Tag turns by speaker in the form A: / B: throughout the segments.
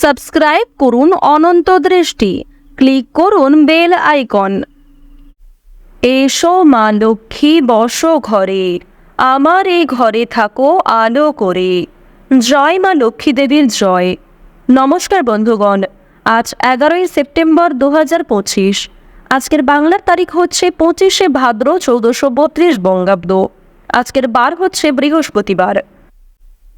A: Subscribe করুন অনন্ত দৃষ্টি। Click করুন বেল আইকন। এসো মা লক্ষ্মী, বস ঘরে। আমার এই ঘরে থাকো আলো করে। জয় মা লক্ষ্মী দেবীর জয়। নমস্কার বন্ধুগণ, আজ এগারোই সেপ্টেম্বর দু হাজার পঁচিশ। আজকের বাংলার তারিখ হচ্ছে পঁচিশে ভাদ্র চৌদ্দশো বত্রিশ বঙ্গাব্দ। আজকের বার হচ্ছে বৃহস্পতিবার।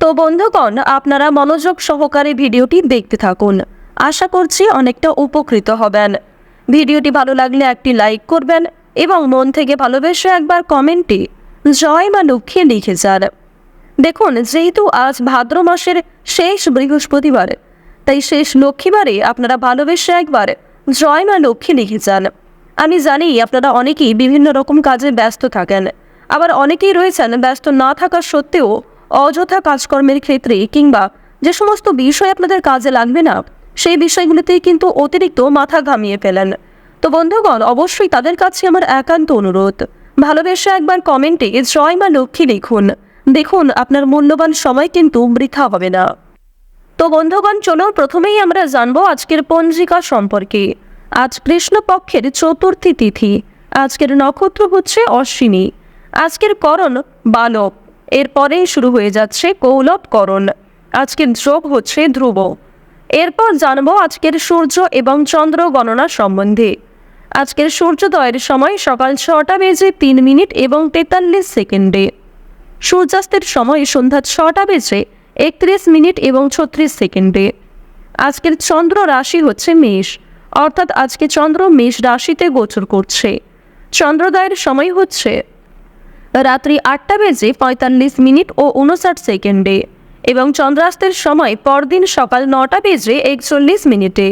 A: তো বন্ধুগণ, আপনারা মনোযোগ সহকারে ভিডিওটি দেখতে থাকুন। আশা করছি অনেকটা উপকৃত হবেন। ভিডিওটি ভালো লাগলে একটি লাইক করবেন এবং মন থেকে ভালোবেসে একবার কমেন্টে জয় মা লক্ষ্মী লিখে যান। দেখুন, যেহেতু আজ ভাদ্র মাসের শেষ বৃহস্পতিবার, তাই শেষ লক্ষ্মীবারে আপনারা ভালোবেসে একবার জয় মা লক্ষ্মী লিখে যান। আমি জানি আপনারা অনেকেই বিভিন্ন রকম কাজে ব্যস্ত থাকেন। আবার অনেকেই রয়েছেন ব্যস্ত না থাকা সত্ত্বেও অযথা কাজকর্মের ক্ষেত্রে কিংবা যে সমস্ত বিষয় আপনাদের কাজে লাগবে না, সেই বিষয়গুলিতেই কিন্তু অতিরিক্ত মাথা ঘামিয়ে ফেলেন। তো বন্ধুগণ, অবশ্যই তাদের কাছে আমার একান্ত অনুরোধ। ভালোবেসে একবার কমেন্টে জয় মা লক্ষ্মী লিখুন। দেখুন, আপনার মূল্যবান সময় কিন্তু বৃথা হবে না। তো বন্ধুগণ চলো প্রথমেই আমরা জানব আজকের পঞ্জিকা সম্পর্কে। আজ কৃষ্ণপক্ষের চতুর্থী তিথি। আজকের নক্ষত্র হচ্ছে অশ্বিনী। আজকের করণ বালক। এরপরেই শুরু হয়ে যাচ্ছে কৌলভ করণ। আজকের যোগ হচ্ছে ধ্রুব। এরপর জানব আজকের সূর্য এবং চন্দ্র গণনা সম্বন্ধে। আজকের সূর্যোদয়ের সময় সকাল ছটা বেজে তিন মিনিট এবং তেতাল্লিশ সেকেন্ডে। সূর্যাস্তের সময় সন্ধ্যা ছটা বেজে একত্রিশ মিনিট এবং ছত্রিশ সেকেন্ডে। আজকের চন্দ্র রাশি হচ্ছে মেষ, অর্থাৎ আজকে চন্দ্র মেষ রাশিতে গোচর করছে। চন্দ্রোদয়ের সময় হচ্ছে রাত্রি আটটা বেজে পঁয়তাল্লিশ মিনিট ও উনষাট সেকেন্ডে এবং চন্দ্রাস্তের সময় পরদিন সকাল নটা বেজে একচল্লিশ মিনিটে।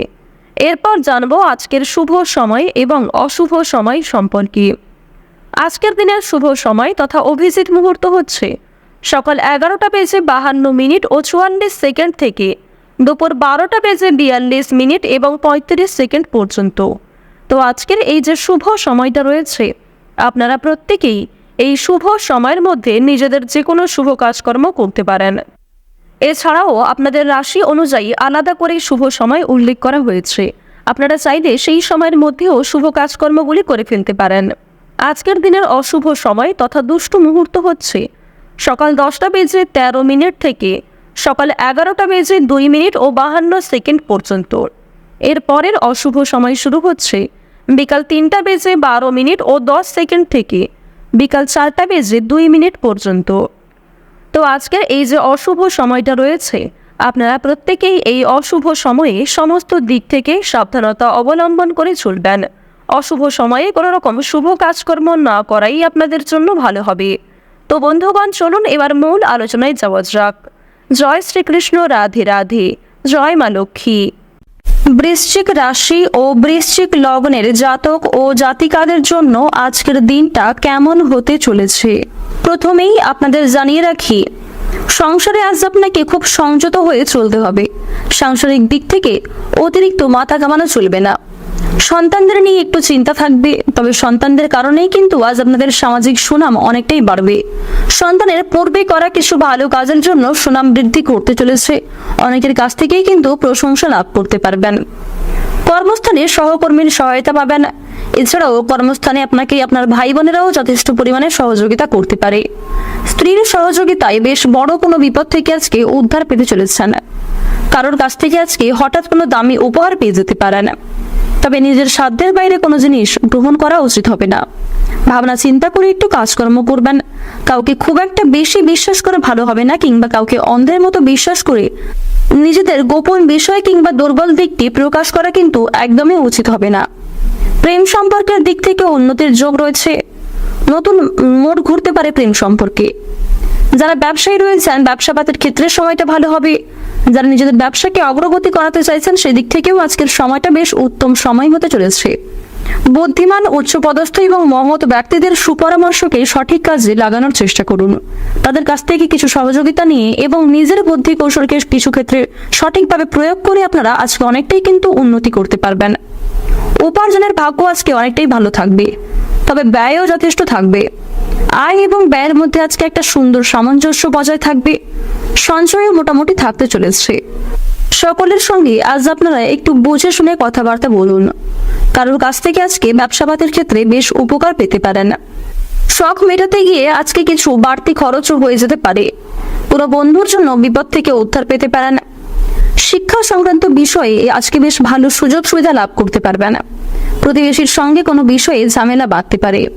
A: এরপর জানব আজকের শুভ সময় এবং অশুভ সময় সম্পর্কে। আজকের দিনের শুভ সময় তথা অভিজিৎ মুহূর্ত হচ্ছে সকাল এগারোটা বেজে বাহান্ন মিনিট ও চুয়াল্লিশ সেকেন্ড থেকে দুপুর বারোটা বেজে বিয়াল্লিশ মিনিট এবং পঁয়ত্রিশ সেকেন্ড পর্যন্ত। তো আজকের এই যে শুভ সময়টা রয়েছে, আপনারা প্রত্যেকেই এই শুভ সময়ের মধ্যে নিজেদের যে কোনো শুভ কাজকর্ম করতে পারেন। এছাড়াও আপনাদের রাশি অনুযায়ী আলাদা করে শুভ সময় উল্লেখ করা হয়েছে। আপনারা চাইলে সেই সময়ের মধ্যেও শুভ কাজকর্মগুলি করে ফেলতে পারেন। আজকের দিনের অশুভ সময় তথা দুষ্টু মুহূর্ত হচ্ছে। সকাল দশটা বেজে তেরো মিনিট থেকে সকাল এগারোটা বেজে দুই মিনিট ও বাহান্ন সেকেন্ড পর্যন্ত। এর পরের অশুভ সময় শুরু হচ্ছে বিকাল তিনটা বেজে বারো মিনিট ও দশ সেকেন্ড থেকে বিকাল চারটা বেজে দুই মিনিট পর্যন্ত। তো আজকের এই যে অশুভ সময়টা রয়েছে, আপনারা প্রত্যেকেই এই অশুভ সময়ে সমস্ত দিক থেকে সাবধানতা অবলম্বন করে চলবেন। অশুভ সময়ে কোনো রকম শুভ কাজকর্ম না করাই আপনাদের জন্য ভালো হবে। তো বন্ধুগণ, চলুন এবার মূল আলোচনায় যাওয়া যাক। জয় শ্রীকৃষ্ণ, রাধে রাধে। জয় মা লক্ষ্মী। বৃশ্চিক রাশি ও বৃশ্চিক লগ্নের জাতক ও জাতিকাদের জন্য আজকের দিনটা কেমন হতে চলেছে? প্রথমেই আপনাদের জানিয়ে রাখি, সংসারে আজ আপনাকে খুব সংযত হয়ে চলতে হবে। সাংসারিক দিক থেকে অতিরিক্ত মাথা কামানো চলবে না। সন্তানদের নিয়ে একটু চিন্তা থাকবে, তবে সন্তানদের কারণেই কিন্তু আজ আপনাদের সামাজিক সুনাম অনেকটাই বাড়বে। সন্তানের পূর্বে করা কিছু ভালো কাজের জন্য সুনাম বৃদ্ধি করতে চলেছে। অনেকের কাছ থেকেই কিন্তু প্রশংসা লাভ করতে পারবেন। কর্মস্থানে সহকর্মীর সহায়তা পাবেন। এছাড়াও কর্মস্থানে আপনাকে আপনার ভাই বোনেরাও যথেষ্ট পরিমাণে সহযোগিতা করতে পারে। স্ত্রীর সহযোগিতায় বেশ বড় কোনো বিপদ থেকে আজকে উদ্ধার পেতে চলেছেন। কারোর কাছ থেকে আজকে হঠাৎ কোনো দামি উপহার পেয়ে যেতে পারেন। তবে নিজের সাধ্যের বাইরে কোনো জিনিস গ্রহণ করা উচিত হবে না। ভাবনা চিন্তা করে একটু কাজকর্ম করবেন। কাউকে খুব একটা বেশি বিশ্বাস করে ভালো হবে না কিংবা কাউকে অন্ধের মতো বিশ্বাস করে নিজেদের গোপন বিষয় কিংবা দুর্বল দিকটি প্রকাশ করা কিন্তু একদমই উচিত হবে না। প্রেম সম্পর্কের দিক থেকে উন্নতির যোগ রয়েছে। নতুন মোড় ঘুরতে পারে প্রেম সম্পর্কে। যারা ব্যবসায়ী রয়েছেন ব্যবসাপাতের ক্ষেত্রে সময়টা ভালো হবে। যারা নিজেদের ব্যবসাকে অগ্রগতি করাতে চাইছেন, সেদিক থেকেও আজকের সময়টা বেশ উত্তম সময় হতে চলেছে। বুদ্ধিমান, উচ্চপদস্থ এবং মহৎ ব্যক্তিদের সুপরামর্শকে সঠিক কাজে লাগানোর চেষ্টা করুন। তাদের কাছ থেকে কিছু সহযোগিতা নিয়ে এবং নিজের বুদ্ধি কৌশলকে কিছু ক্ষেত্রে সঠিকভাবে প্রয়োগ করে আপনারা আজকে অনেকটাই কিন্তু উন্নতি করতে পারবেন। উপার্জনের ভাগ্য আজকে অনেকটাই ভালো থাকবে, তবে ব্যয়ও যথেষ্ট থাকবে। আয় এবং ব্যয়ের মধ্যে আজকে একটা সুন্দর সামঞ্জস্য বজায় থাকবে। সঞ্চয়ও মোটামুটি থাকতে চলেছে। সকলের সঙ্গে আজ আপনারা একটু বুঝে শুনে কথাবার্তা বলুন। কারোর কাছ থেকে আজকে ব্যবসাপাতের ক্ষেত্রে বেশ উপকার পেতে পারেন। শখ মেটাতে গিয়ে আজকে কিছু বাড়তি খরচও হয়ে যেতে পারে। পুরো বন্ধুর জন্য বিপদ থেকে উদ্ধার পেতে পারেন। শিক্ষা সংক্রান্ত বিষয়ে আজকে বেশ ভালো সুযোগ সুবিধা লাভ করতে পারবেন। প্রতিবেশীর সঙ্গে কোনো বিষয়ে ঝামেলা বাড়তে পারে।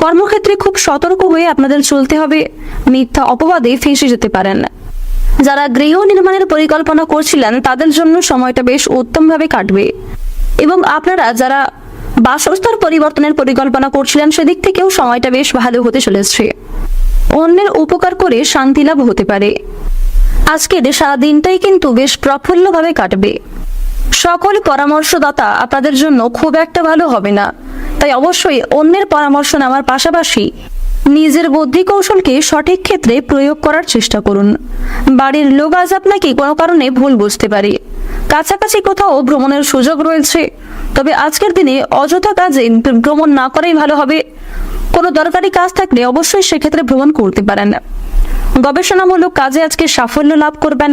A: কর্মক্ষেত্রে খুব সতর্ক হয়ে আপনাদের চলতে হবে। মিথ্যা অপবাদে ফেঁসে যেতে পারেন। যারা গৃহ নির্মাণের পরিকল্পনা করছিলেন, তাদের জন্য সময়টা বেশ উত্তমভাবে কাটবে। এবং আপনারা যারা বাসস্থান পরিবর্তনের পরিকল্পনা করছিলেন, সেদিক থেকেও সময়টা বেশ ভালো হতে চলেছে। অন্যের উপকার করে শান্তি লাভ হতে পারে। আজকের সারা দিনটাই কিন্তু বেশ প্রফুল্লভাবে কাটবে। সকল পরামর্শদাতা আপনাদের জন্য খুব একটা ভালো হবে না। তাই অবশ্যই অন্যের পরামর্শ নেওয়ার পাশাপাশি নিজের বুদ্ধি কৌশলকে সঠিক ক্ষেত্রে প্রয়োগ করার চেষ্টা করুন। বাড়ির লোক আজ আপনাকে কোনো কারণে ভুল বুঝতে পারে। কাছাকাছি কোথাও ভ্রমণের সুযোগ রয়েছে, তবে আজকের দিনে অযথা কাজে ভ্রমণ না করাই ভালো হবে। কোনো দরকারি কাজ থাকলে অবশ্যই সেক্ষেত্রে ভ্রমণ করতে পারেন। গবেষণামূলক কাজে আজকে সাফল্য লাভ করবেন।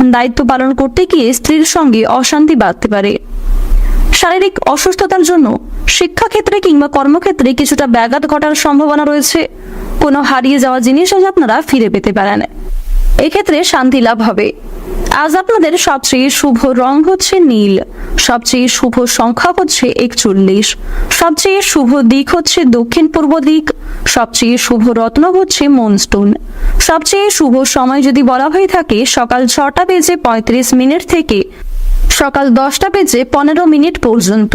A: দায়িত্ব পালন করতে গিয়ে স্ত্রীর সঙ্গে অশান্তি বাড়তে পারে। শারীরিক অসুস্থতার জন্য শিক্ষাক্ষেত্রে কিংবা কর্মক্ষেত্রে কিছুটা ব্যাঘাত ঘটার সম্ভাবনা রয়েছে। কোনো হারিয়ে যাওয়া জিনিস আজ আপনারা ফিরে পেতে পারেন। এক্ষেত্রে শান্তি লাভ হবে। আজ আপনাদের সবচেয়ে শুভ রং হচ্ছে নীল, সবচেয়ে শুভ সংখ্যা হচ্ছে একচল্লিশ, সবচেয়ে শুভ দিক হচ্ছে দক্ষিণ পূর্ব দিক, সবচেয়ে শুভ রত্ন হচ্ছে মনস্টোন সবচেয়ে শুভ সময় যদি বলা হয়ে থাকে, সকাল ছটা বেজে পঁয়ত্রিশ মিনিট থেকে সকাল দশটা বেজে পনেরো মিনিট পর্যন্ত।